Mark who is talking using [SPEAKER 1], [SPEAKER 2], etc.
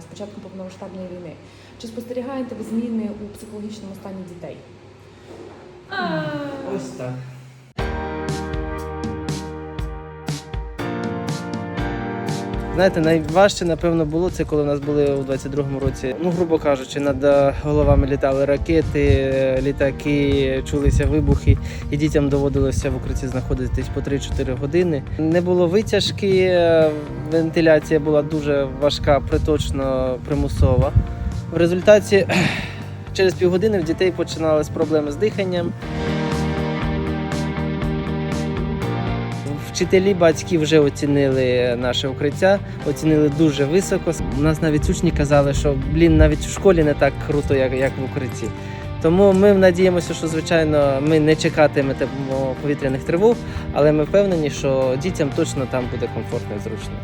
[SPEAKER 1] з початком повномасштабної війни. Чи спостерігаєте ви зміни у психологічному стані дітей?
[SPEAKER 2] Ось так. Знаєте, найважче, напевно, було це, коли у нас були у 22-му році, ну, грубо кажучи, над е, головами літали ракети, е, літаки, чулися вибухи, і дітям доводилося в укритті знаходитись по 3-4 години. Не було витяжки, е, вентиляція була дуже важка, приточно примусова. В результаті через півгодини в дітей починалися проблеми з диханням. Вчителі, батьки вже оцінили наше укриття, оцінили дуже високо. У нас навіть учні казали, що блін, навіть у школі не так круто, як, як в укритті. Тому ми надіємося, що звичайно ми не чекатимемо повітряних тривог, але ми впевнені, що дітям точно там буде комфортно і зручно.